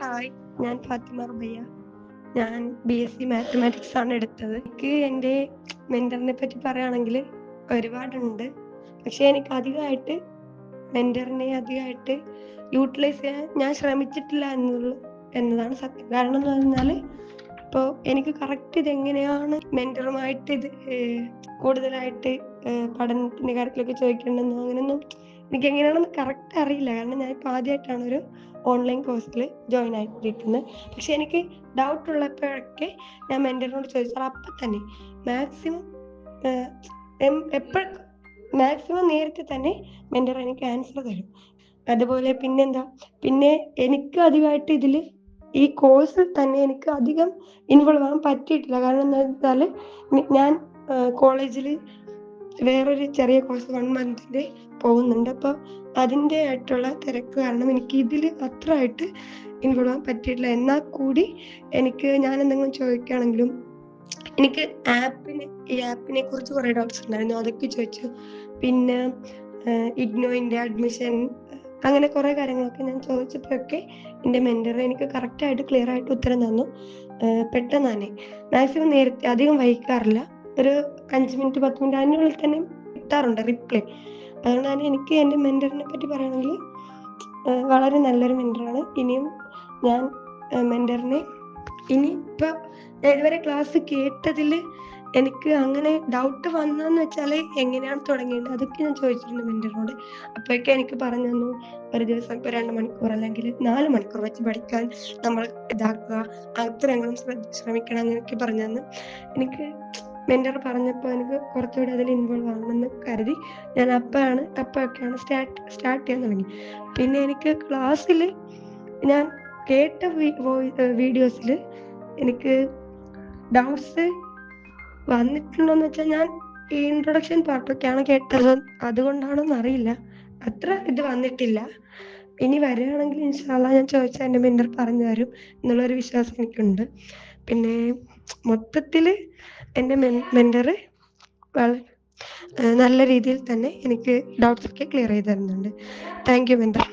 Hi ഞാൻ ഫാത്തിമ റുബയ്യ. ഞാൻ B S C mathematics ആണ് എടുത്തത്. എനിക്ക് എന്റെ മെന്ററിനെ പറ്റി പറയുകയാണെങ്കിൽ ഒരുപാടുണ്ട്. പക്ഷെ എനിക്ക് അധികമായിട്ട് മെന്ററിനെ അധികമായിട്ട് യൂട്ടിലൈസ് ചെയ്യാൻ ഞാൻ ശ്രമിച്ചിട്ടില്ല എന്നുള്ളൂ എന്നതാണ് സത്യം. കാരണം എന്ന് പറഞ്ഞാൽ ഇപ്പോൾ എനിക്ക് കറക്റ്റ് ഇതെങ്ങനെയാണ് മെന്ററുമായിട്ട് ഇത് കൂടുതലായിട്ട് പഠനത്തിന്റെ കാര്യത്തിലൊക്കെ ചോദിക്കേണ്ടതെന്നോ അങ്ങനെയൊന്നും എനിക്ക് എങ്ങനെയാണെന്ന് കറക്റ്റ് അറിയില്ല. കാരണം ഞാൻ ഇപ്പൊ ആദ്യമായിട്ടാണ് ഒരു ഓൺലൈൻ കോഴ്സിൽ ജോയിൻ ആയിട്ടിരിക്കുന്നത്. പക്ഷെ എനിക്ക് ഡൗട്ട് ഉള്ളപ്പോഴൊക്കെ ഞാൻ മെന്ററിനോട് ചോദിച്ചാൽ അപ്പൊ തന്നെ മാക്സിമം എപ്പോഴും മാക്സിമം നേരത്തെ തന്നെ മെന്റർ എനിക്ക് ആൻസർ തരും. അതുപോലെ പിന്നെന്താ പിന്നെ എനിക്ക് അധികമായിട്ട് ഇതിൽ ഈ കോഴ്സിൽ തന്നെ എനിക്ക് അധികം ഇൻവോൾവ് ആകാൻ പറ്റിയിട്ടില്ല. കാരണം എന്താ വെച്ചാൽ ഞാൻ കോളേജിൽ വേറൊരു ചെറിയ കോഴ്സ് വൺ മന്തിന്റെ പോകുന്നുണ്ട്. അപ്പോൾ അതിന്റെ ആയിട്ടുള്ള തിരക്ക് കാരണം എനിക്ക് ഇതിൽ അത്രയായിട്ട് ഇൻവോൾവ് ആവാൻ പറ്റിയിട്ടില്ല. എന്നാൽ കൂടി എനിക്ക് ഞാൻ എന്തെങ്കിലും ചോദിക്കുകയാണെങ്കിലും എനിക്ക് ആപ്പിനെ ഈ ആപ്പിനെ കുറിച്ച് കുറേ ഡൗട്ട്സ് ഉണ്ടായിരുന്നു. അതൊക്കെ ചോദിച്ചു. പിന്നെ ഇഗ്നോയിന്റെ അഡ്മിഷൻ അങ്ങനെ കുറേ കാര്യങ്ങളൊക്കെ ഞാൻ ചോദിച്ചപ്പോഴൊക്കെ എന്റെ മെന്റർ എനിക്ക് കറക്റ്റായിട്ട് ക്ലിയർ ആയിട്ട് ഉത്തരം തന്നു. പെട്ടെന്ന് തന്നെ. മാക്സിമം നേരത്തെ അധികം വൈകാറില്ല. ഒരു അഞ്ച് മിനിറ്റ് പത്ത് മിനിറ്റ് അതിനുള്ളിൽ തന്നെ കിട്ടാറുണ്ട് റിപ്ലൈ അതുകൊണ്ട് തന്നെ എനിക്ക് എന്റെ മെന്ററിനെ പറ്റി പറയുകയാണെങ്കിൽ വളരെ നല്ലൊരു മെന്ററാണ് ഇനിയും ഞാൻ മെന്ററിനെ ഇനി ഇപ്പോൾ ഇതുവരെ ക്ലാസ് കേട്ടതിൽ എനിക്ക് അങ്ങനെ ഡൗട്ട് വന്നതെന്ന് വെച്ചാൽ എങ്ങനെയാണ് തുടങ്ങിയത് അതൊക്കെ ഞാൻ ചോദിച്ചിട്ടുണ്ട് മെന്ററിനോട് അപ്പോഴൊക്കെ എനിക്ക് പറഞ്ഞു തന്നു ഒരു ദിവസം ഇപ്പോൾ രണ്ട് മണിക്കൂർ അല്ലെങ്കിൽ നാല് മണിക്കൂർ വെച്ച് പഠിക്കാൻ നമ്മൾ ഇതാക്കുക അത്രയെങ്കിലും ശ്രമിക്കണം അങ്ങനെയൊക്കെ പറഞ്ഞു തന്നു. എനിക്ക് മെന്റർ പറഞ്ഞപ്പോൾ എനിക്ക് കുറച്ചുകൂടി അതിൽ ഇൻവോൾവ് ആകണമെന്ന് കരുതി. ഞാൻ അപ്പോഴാണ് അപ്പോഴൊക്കെയാണ് സ്റ്റാർട്ട് സ്റ്റാർട്ട് ചെയ്യാൻ തുടങ്ങി. പിന്നെ എനിക്ക് ക്ലാസ്സിൽ ഞാൻ കേട്ട വീഡിയോസിൽ എനിക്ക് ഡൗട്ട്സ് വന്നിട്ടുണ്ടോന്ന് വെച്ചാൽ ഞാൻ ഈ ഇൻട്രൊഡക്ഷൻ പാർട്ടൊക്കെയാണ് കേട്ടത്. അതുകൊണ്ടാണോന്ന് അറിയില്ല. അത്ര ഇത് വന്നിട്ടില്ല. ഇനി വരികയാണെങ്കിൽ ഇൻഷാല്ല ഞാൻ ചോദിച്ചാൽ എന്റെ മെന്റർ പറഞ്ഞു തരും എന്നുള്ളൊരു വിശ്വാസം എനിക്കുണ്ട്. പിന്നെ മൊത്തത്തിൽ എന്റെ മെൻ മെന്റർ വളരെ നല്ല രീതിയിൽ തന്നെ എനിക്ക് ഡൗട്ട്സ് ഒക്കെ ക്ലിയർ ചെയ്ത് തരുന്നുണ്ട്. Thank you mentor